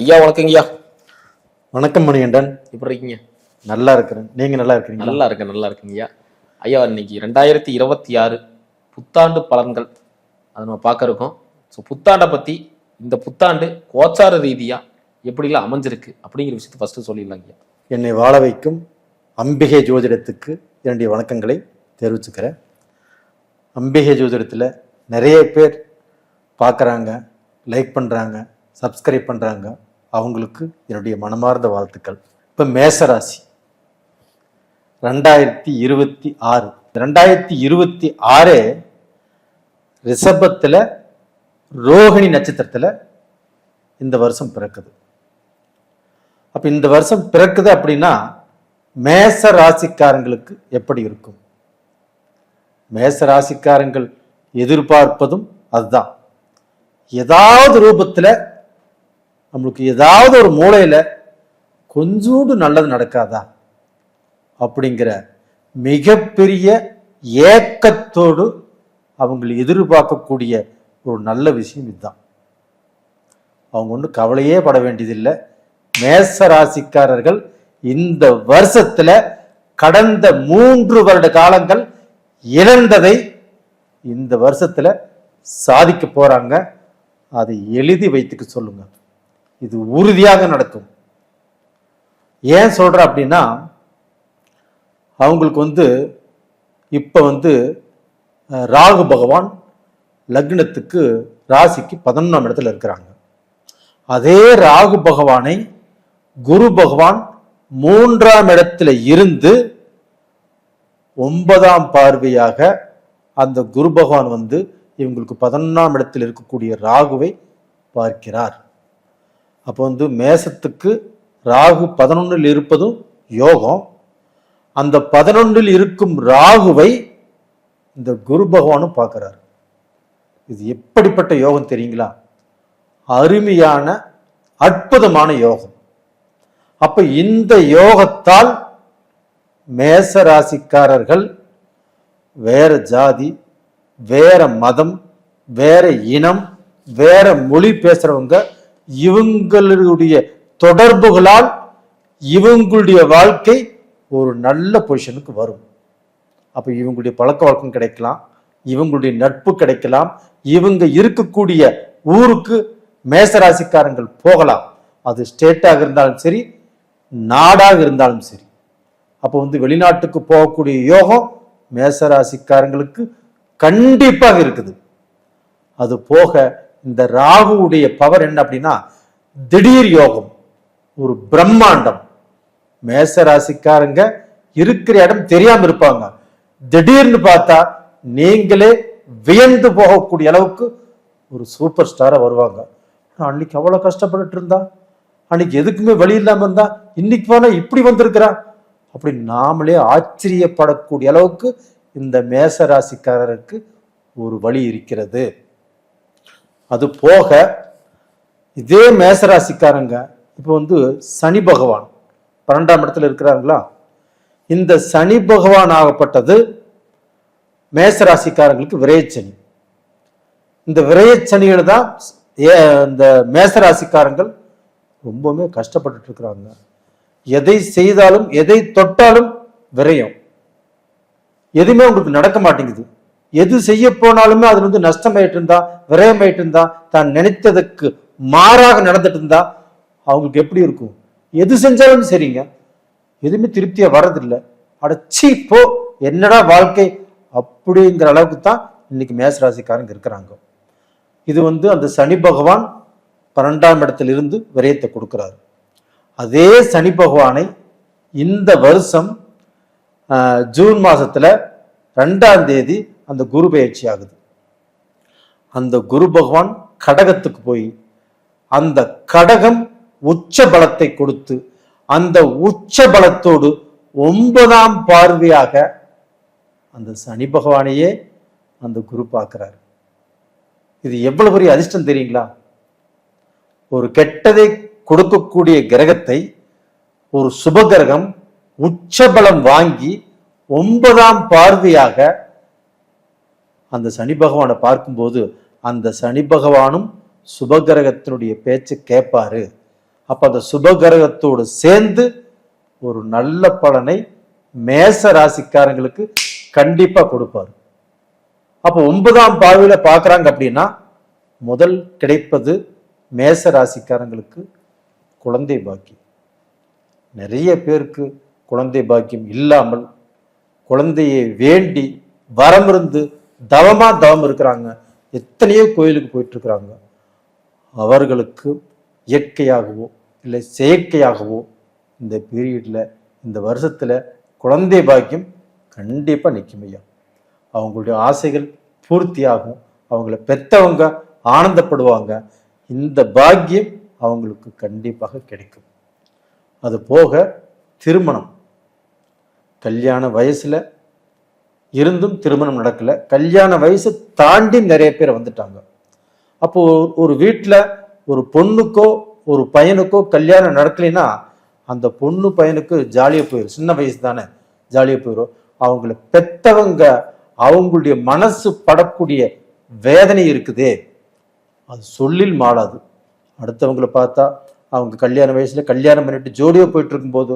ஐயா வணக்கங்கய்யா. வணக்கம் மணிகண்டன். எப்படி இருக்கீங்க? நல்லா இருக்கிறேன். நீங்க நல்லா இருக்கிறீங்களா? நல்லா இருக்கேன் நல்லா இருக்குங்கய்யா. ஐயா இன்னைக்கு ரெண்டாயிரத்தி இருபத்தி ஆறு புத்தாண்டு பலன்கள். அதை நம்ம பார்க்க இருக்கோம். ஸோ புத்தாண்டை பத்தி இந்த புத்தாண்டு கோச்சார ரீதியா எப்படிலாம் அமைஞ்சிருக்கு அப்படிங்கிற விஷயத்தை ஃபர்ஸ்ட் சொல்லிடலாம் ஐயா என்னை வாழ வைக்கும் அம்பிகை ஜோதிடத்துக்கு என்னுடைய வணக்கங்களை தெரிவிச்சுக்கிறேன். அம்பிகை ஜோதிடத்தில் நிறைய பேர் பார்க்குறாங்க லைக் பண்ணுறாங்க சப்ஸ்கிரைப் பண்ணுறாங்க அவங்களுக்கு என்னுடைய மனமார்ந்த வாழ்த்துக்கள். இப்போ மேசராசி. ரெண்டாயிரத்தி இருபத்தி ஆறு. ரெண்டாயிரத்தி இருபத்தி ஆறு ரிஷபத்தில் ரோஹிணி நட்சத்திரத்தில் இந்த வருஷம் பிறக்குது. அப்போ இந்த வருஷம் பிறக்குது அப்படின்னா மேச ராசிக்காரங்களுக்கு எப்படி இருக்கும்? மேச ராசிக்காரங்கள் எதிர்பார்ப்பதும் அதுதான். ஏதாவது ரூபத்தில் நம்மளுக்கு ஏதாவது ஒரு மூளையில் கொஞ்சோண்டு நல்லது நடக்காதா? அப்படிங்கிற மிகப்பெரிய ஏக்கத்தோடு அவங்க எதிர்பார்க்கக்கூடிய ஒரு நல்ல விஷயம் இதுதான். அவங்க ஒன்றும் கவலையே பட வேண்டியதில்லை. மேச ராசிக்காரர்கள் இந்த வருஷத்தில் கடந்த மூன்று வருட காலங்கள் இழந்ததை இந்த வருஷத்தில் சாதிக்க போகிறாங்க அதை எழுதி வைத்துக்க சொல்லுங்க. இது உறுதியாக நடக்கும். ஏன் சொல்கிற அப்படின்னா அவங்களுக்கு வந்து இப்போ வந்து ராகு பகவான் லக்னத்துக்கு ராசிக்கு பதினொன்றாம் இடத்துல இருக்கிறாங்க. அதே ராகு பகவானை குரு பகவான் மூன்றாம் இடத்துல இருந்து ஒன்பதாம் பார்வையாக அந்த குரு பகவான் வந்து இவங்களுக்கு பதினொன்றாம் இடத்தில் இருக்கக்கூடிய ராகுவை பார்க்கிறார். அப்போ வந்து மேசத்துக்கு ராகு பதினொன்றில் இருப்பதும் யோகம். அந்த பதினொன்றில் இருக்கும் ராகுவை இந்த குரு பகவானும் பார்க்குறாரு. இது எப்படிப்பட்ட யோகம் தெரியுங்களா? அருமையான அற்புதமான யோகம். அப்போ இந்த யோகத்தால் மேச ராசிக்காரர்கள் வேற ஜாதி வேற மதம் வேற இனம் வேற மொழி பேசுறவங்க இவங்களுடைய தொடர்புகளால் இவங்களுடைய வாழ்க்கை ஒரு நல்ல பொசிஷனுக்கு வரும். அப்போ இவங்களுடைய பழக்க வழக்கம் கிடைக்கலாம் இவங்களுடைய நட்பு கிடைக்கலாம் இவங்க இருக்கக்கூடிய ஊருக்கு மேசராசிக்காரங்கள் போகலாம். அது ஸ்டேட்டாக இருந்தாலும் சரி நாடாக இருந்தாலும் சரி. அப்போ வந்து வெளிநாட்டுக்கு போகக்கூடிய யோகம் மேசராசிக்காரங்களுக்கு கண்டிப்பாக இருக்குது. அது போக இந்த ராகுவுடைய பவர் என்ன அப்படின்னா திடீர் யோகம் ஒரு பிரம்மாண்டம். மேசராசிக்காரங்க இருக்கிற இடம் தெரியாம இருப்பாங்க. திடீர்னு பார்த்தா நீங்களே வியந்து போகக்கூடிய அளவுக்கு ஒரு சூப்பர் ஸ்டாரா வருவாங்க. அன்னைக்கு அவ்வளவு கஷ்டப்பட்டு இருந்தா? அன்னைக்கு எதுக்குமே வழி இல்லாம இருந்தா? இன்னைக்கு போனா இப்படி வந்திருக்கிறா? அப்படி நாமளே ஆச்சரியப்படக்கூடிய அளவுக்கு இந்த மேச ராசிக்காரருக்கு ஒரு வழி இருக்கிறது. அது போக இதே மேச ராசிக்காரங்க இப்போ வந்து சனி பகவான் பன்னெண்டாம் இடத்துல இருக்கிறாங்களா? இந்த சனி பகவான் ஆகப்பட்டது மேச ராசிக்காரங்களுக்கு விரயச்சனி. இந்த விரயச்சனிகள் தான் ஏ- இந்த மேச ராசிக்காரங்கள் ரொம்பவுமே கஷ்டப்பட்டுட்டு இருக்கிறாங்க. எதை செய்தாலும் எதை தொட்டாலும் விரயம். எதுவுமே உங்களுக்கு நடக்க மாட்டேங்குது. எது செய்ய போனாலுமே அது வந்து நஷ்டமாயிட்டு இருந்தா விரயமாயிட்டு இருந்தா தான் நினைத்ததுக்கு மாறாக நடந்துட்டு இருந்தா அவங்களுக்கு எப்படி இருக்கும்? எது செஞ்சாலும் சரிங்க. எதுவுமே திருப்தியா வர்றதில்லை. அடைச்சி இப்போ என்னடா வாழ்க்கை அப்படிங்கிற அளவுக்கு தான் இன்னைக்கு மேசராசிக்காரங்க இருக்கிறாங்க. இது வந்து அந்த சனி பகவான் பன்னெண்டாம் இடத்துல இருந்து விரயத்தை கொடுக்குறாரு. அதே சனி பகவானை இந்த வருஷம் ஜூன் மாசத்துல ரெண்டாம் தேதி அந்த குரு பயிற்சி ஆகுது. அந்த குரு பகவான் கடகத்துக்கு போய் அந்த கடகம் உச்ச பலத்தை கொடுத்து அந்த உச்ச பலத்தோடு ஒன்பதாம் பார்வையாக அந்த சனி பகவானையே அந்த குரு பார்க்கிறார். இது எவ்வளவு பெரிய அதிர்ஷ்டம் தெரியுங்களா? ஒரு கெட்டதை கொடுக்கக்கூடிய கிரகத்தை ஒரு சுப கிரகம் உச்சபலம் வாங்கி ஒன்பதாம் பார்வையாக அந்த சனி பகவானை பார்க்கும்போது அந்த சனி பகவானும் சுபகிரகத்தினுடைய பேச்சு கேட்பாரு. அப்ப அந்த சுபகிரகத்தோடு சேர்ந்து ஒரு நல்ல பலனை மேச ராசிக்காரங்களுக்கு கண்டிப்பா கொடுப்பாரு. அப்போ ஒன்பதாம் பார்வையில பார்க்குறாங்க அப்படின்னா முதல் கிடைப்பது மேச ராசிக்காரங்களுக்கு குழந்தை பாக்கியம். நிறைய பேருக்கு குழந்தை பாக்கியம் இல்லாமல் குழந்தையை வேண்டி வரமிருந்து தவமாக தவம் இருக்கிறாங்க. எத்தனையோ கோயிலுக்கு போயிட்டு இருக்கிறாங்க அவர்களுக்கு இயற்கையாகவோ இல்லை செயற்கையாகவோ இந்த பீரியடில் இந்த வருஷத்தில் குழந்தை பாக்கியம் கண்டிப்பாக நிற்கும் ஐயா. அவங்களுடைய ஆசைகள் பூர்த்தியாகும். அவங்கள பெற்றவங்க ஆனந்தப்படுவாங்க. இந்த பாக்கியம் அவங்களுக்கு கண்டிப்பாக கிடைக்கும். அது போக திருமணம். கல்யாண வயசில் இருந்தும் திருமணம் நடக்கல. கல்யாண வயசு தாண்டி நிறைய பேர் வந்துட்டாங்க. அப்போது ஒரு வீட்டில் ஒரு பொண்ணுக்கோ ஒரு பையனுக்கோ கல்யாணம் நடக்கலைன்னா அந்த பொண்ணு பையனுக்கு ஜாலியாக போயிடும் சின்ன வயசு தானே ஜாலியாக போயிடும் அவங்கள பெத்தவங்க அவங்களுடைய மனசு படக்கூடிய வேதனை இருக்குதே. அது சொல்லில் மாறாது அடுத்தவங்கள பார்த்தா அவங்க கல்யாண வயசில் கல்யாணம் பண்ணிட்டு ஜோடியாக போயிட்டு இருக்கும்போது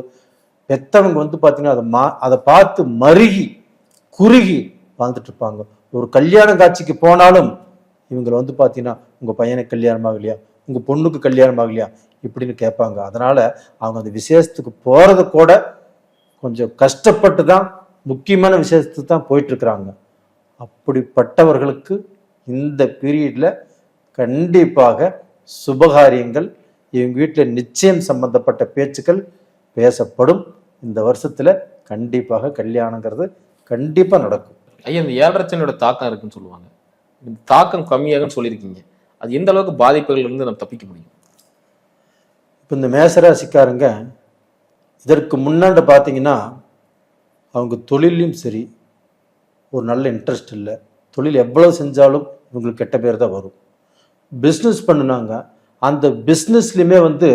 பெத்தவங்க வந்து பார்த்தீங்கன்னா அதை மா அதை பார்த்து மருகி குறுகி வாழ்ந்துட்டு இருப்பாங்க ஒரு கல்யாண காட்சிக்கு போனாலும் இவங்களை வந்து பார்த்தீங்கன்னா உங்கள் பையனுக்கு கல்யாணம் ஆகலையா? உங்கள் பொண்ணுக்கு கல்யாணம் ஆகலையா? இப்படின்னு கேட்பாங்க. அதனால் அவங்க அந்த விசேஷத்துக்கு போகிறது கூட கொஞ்சம் கஷ்டப்பட்டு தான் முக்கியமான விசேஷத்துக்கு தான் போயிட்டுருக்குறாங்க. அப்படிப்பட்டவர்களுக்கு இந்த பீரியடில் கண்டிப்பாக சுபகாரியங்கள் இவங்க வீட்டில் நிச்சயம் சம்பந்தப்பட்ட பேச்சுக்கள் பேசப்படும். இந்த வருஷத்தில் கண்டிப்பாக கல்யாணங்கிறது கண்டிப்பா நடக்கும். ஐயா இந்த ஏழரச்சனையோட தாக்கம் இருக்குன்னு சொல்லுவாங்க. இந்த தாக்கம் கம்மியாகும்னு சொல்லியிருக்கீங்க. அது எந்த அளவுக்கு பாதிப்புகள் இருந்து நம்ம தப்பிக்க முடியும்? இப்போ இந்த மேசராசிக்காரங்க இதற்கு முன்னாடி பார்த்தீங்கன்னா அவங்க தொழிலையும் சரி ஒரு நல்ல இன்ட்ரெஸ்ட் இல்லை. தொழில் எவ்வளவு செஞ்சாலும் இவங்களுக்கு கெட்ட பேர் தான் வரும். பிஸ்னஸ் பண்ணுனாங்க அந்த பிஸ்னஸ்லையுமே வந்து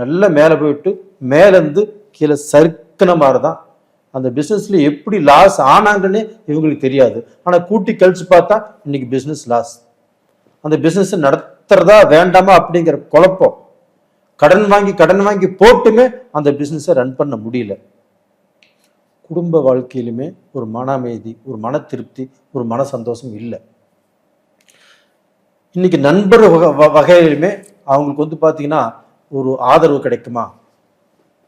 நல்ல மேலே போயிட்டு மேலேருந்து கீழே சறுக்கின மாதிரி தான் அந்த பிஸ்னஸ்ல எப்படி லாஸ் ஆனாங்கன்னே இவங்களுக்கு தெரியாது. ஆனால் கூட்டி கழிச்சு பார்த்தா இன்னைக்கு பிஸ்னஸ் லாஸ் அந்த பிஸ்னஸ் நடத்துறதா வேண்டாமா அப்படிங்கிற குழப்பம். கடன் வாங்கி கடன் வாங்கி போட்டுமே அந்த பிஸ்னஸை ரன் பண்ண முடியல. குடும்ப வாழ்க்கையிலுமே ஒரு மன அமைதி ஒரு மன திருப்தி ஒரு மன சந்தோஷம் இல்லை. இன்னைக்கு நண்பர் வக- வ- வகையிலுமே அவங்களுக்கு வந்து பார்த்தீங்கன்னா ஒரு ஆதரவு கிடைக்குமா?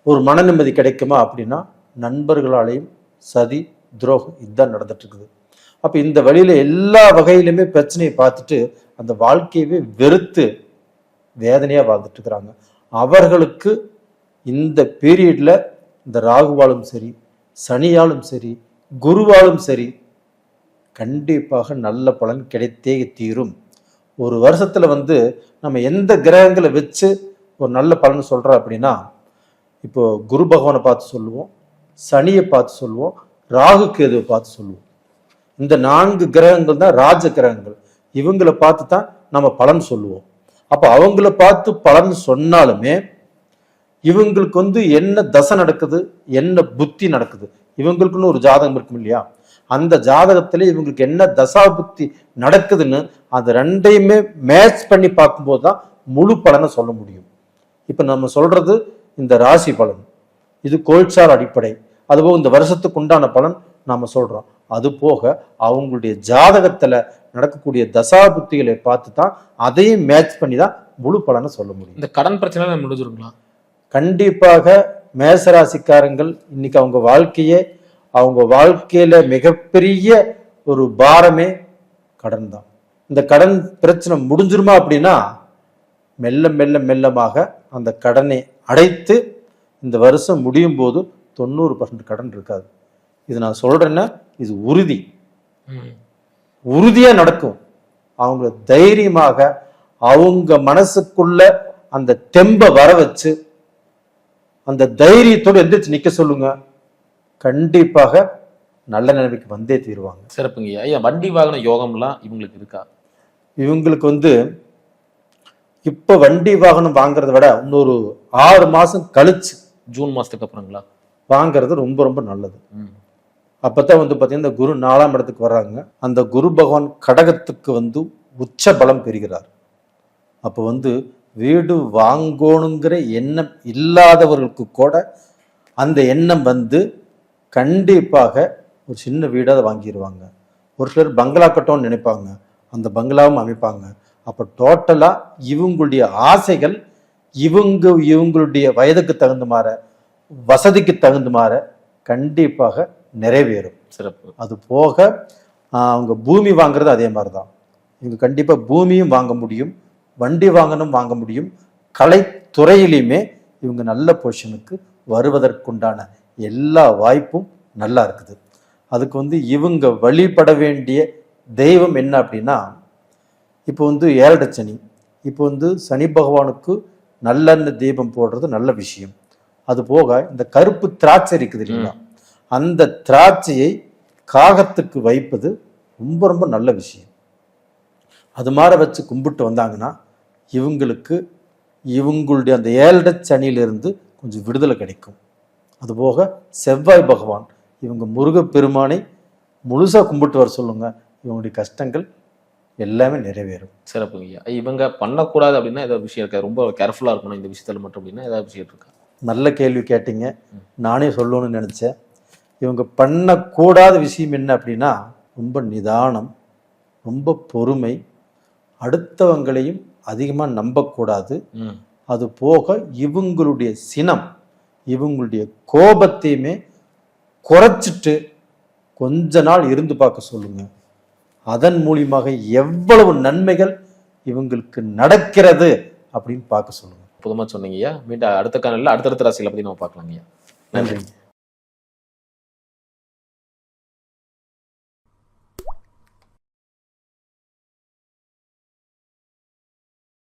ஒரு மன நிம்மதி கிடைக்குமா அப்படின்னா நண்பர்களாலேயும் சதி துரோகம் இதுதான் நடந்துட்டுருக்குது அப்போ இந்த வழியில் எல்லா வகையிலுமே பிரச்சனையை பார்த்துட்டு அந்த வாழ்க்கையவே வெறுத்து வேதனையாக வாழ்ந்துட்டுருக்குறாங்க அவர்களுக்கு இந்த பீரியடில் இந்த ராகுவாலும் சரி சனியாலும் சரி குருவாலும் சரி கண்டிப்பாக நல்ல பலன் கிடைத்தே தீரும். ஒரு வருஷத்தில் வந்து நம்ம எந்த கிரகங்களை வச்சு ஒரு நல்ல பலன் சொல்கிறோம் அப்படின்னா இப்போது குரு பகவானை பார்த்து சொல்லுவோம் சனியை பார்த்து சொல்லுவோம் ராகு கேதுவை பார்த்து சொல்லுவோம். இந்த நான்கு கிரகங்கள் தான் ராஜ கிரகங்கள். இவங்களை பார்த்து தான் நம்ம பலன் சொல்லுவோம். அப்போ அவங்கள பார்த்து பலன் சொன்னாலுமே இவங்களுக்கு வந்து என்ன தசை நடக்குது என்ன புத்தி நடக்குது இவங்களுக்குன்னு ஒரு ஜாதகம் இருக்கும் இல்லையா? அந்த ஜாதகத்துல இவங்களுக்கு என்ன தசா புத்தி நடக்குதுன்னு அது ரெண்டையுமே மேட்ச் பண்ணி பார்க்கும்போது தான் முழு பலனை சொல்ல முடியும். இப்போ நம்ம சொல்றது இந்த ராசி பலன். இது கோல்சார் அடிப்படை. அதுபோக இந்த வருஷத்துக்கு உண்டான பலன் நாம சொல்றோம். அது போக அவங்களுடைய ஜாதகத்துல நடக்கக்கூடிய தசா புத்திகளை பார்த்து தான் அதையும் மேட்ச் பண்ணி தான் முழு பலனை சொல்ல முடியும். இந்த கடன் பிரச்சனை முடிஞ்சிருங்களா? கண்டிப்பாக மேசராசிக்காரங்கள் இன்னைக்கு அவங்க வாழ்க்கையே அவங்க வாழ்க்கையில மிகப்பெரிய ஒரு பாரமே கடன் தான் இந்த கடன் பிரச்சனை முடிஞ்சிருமா அப்படின்னா மெல்ல மெல்ல மெல்லமாக அந்த கடனை அடைத்து இந்த வருஷம் முடியும் போது தொண்ணூறு பர்சன்ட் கடன் இருக்காது. இது நான் சொல்றேன்னா இது உறுதி. உறுதியா நடக்கும். அவங்க தைரியமாக அவங்க மனசுக்குள்ள அந்த தெம்பை வர வச்சு அந்த தைரியத்தோடு எந்திரிச்சு நிக்க சொல்லுங்க. கண்டிப்பாக நல்ல நிலைமைக்கு வந்தே தீருவாங்க. சிறப்புங்க ஐயா. ஐயா வண்டி வாகன யோகம்லாம் இவங்களுக்கு இருக்கா? இவங்களுக்கு வந்து இப்ப வண்டி வாகனம் வாங்குறத விட இன்னொரு ஆறு மாசம் கழிச்சு ஜூன் மாசத்துக்கு அப்புறங்களா? வாங்குறது ரொம்ப ரொம்ப நல்லது. ம். அப்பதான் வந்து பாத்தீங்கன்னா இந்த குரு நாலாம் இடத்துக்கு வர்றாங்க. அந்த குரு பகவான் கடகத்துக்கு வந்து உச்ச பலம் பெறுகிறார். அப்போ வந்து வீடு வாங்கணுங்கிற எண்ணம் இல்லாதவர்களுக்கு கூட அந்த எண்ணம் வந்து கண்டிப்பாக ஒரு சின்ன வீடாக வாங்கிடுவாங்க ஒரு சிலர் பங்களா கட்டணும்னு நினைப்பாங்க. அந்த பங்களாவும் அமைப்பாங்க. அப்போ டோட்டலாக இவங்களுடைய ஆசைகள் இவங்க இவங்களுடைய வயதுக்கு தகுந்த மாற வசதிக்கு தகுந்த மாற கண்டிப்பாக நிறைவேறும். சிறப்பு. அது போக அவங்க பூமி வாங்குறது அதே மாதிரி தான் இவங்க கண்டிப்பாக பூமியும் வாங்க முடியும் வண்டி வாங்கணும் வாங்க முடியும். கலைத்துறையிலையுமே இவங்க நல்ல பொசிஷனுக்கு வருவதற்குண்டான எல்லா வாய்ப்பும் நல்லா இருக்குது. அதுக்கு வந்து இவங்க வழிபட வேண்டிய தெய்வம் என்ன அப்படின்னா இப்போ வந்து ஏழரை சனி. இப்போ வந்து சனி பகவானுக்கு நல்லெண்ணெய் தீபம் போடுறது நல்ல விஷயம். அது போக இந்த கருப்பு திராட்சை இருக்குது இல்லைங்களா அந்த திராட்சையை காகத்துக்கு வைப்பது ரொம்ப ரொம்ப நல்ல விஷயம். அது மாதிரி வச்சு கும்பிட்டு வந்தாங்கன்னா இவங்களுக்கு இவங்களுடைய அந்த ஏழரை சனியிலிருந்து கொஞ்சம் விடுதலை கிடைக்கும். அதுபோக செவ்வாய் பகவான் இவங்க முருகப்பெருமானை முழுசா கும்பிட்டு வர சொல்லுங்க. இவங்களுடைய கஷ்டங்கள் எல்லாமே நிறைவேறும். சிறப்புங்க ஐயா. இவங்க பண்ணக்கூடாது அப்படின்னா ஏதாவது விஷயம் இருக்கா ரொம்ப கேர்ஃபுல்லா இருக்கணும் இந்த விஷயத்துல மட்டும் அப்படின்னா ஏதாவது விஷயம் இருக்கா நல்ல கேள்வி கேட்டீங்க. நானே சொல்லணும்னு நினைச்சேன். இவங்க பண்ணக்கூடாத விஷயம் என்ன அப்படின்னா ரொம்ப நிதானம் ரொம்ப பொறுமை. அடுத்தவங்களையும் அதிகமாக நம்பக்கூடாது. அது போக இவங்களுடைய சினம் இவங்களுடைய கோபத்தையுமே குறைச்சிட்டு கொஞ்ச நாள் இருந்து பார்க்க சொல்லுங்க. அதன் மூலியமாக எவ்வளவு நன்மைகள் இவங்களுக்கு நடக்கிறது அப்படின்னு பார்க்க சொல்லுங்க. அற்புதமாக சொன்னீங்க ஐயா மீண்டும் அடுத்த காணொலியில் அடுத்தடுத்த ராசிகளை பத்தி நம்ம பார்க்கலாம் ஐயா நன்றி.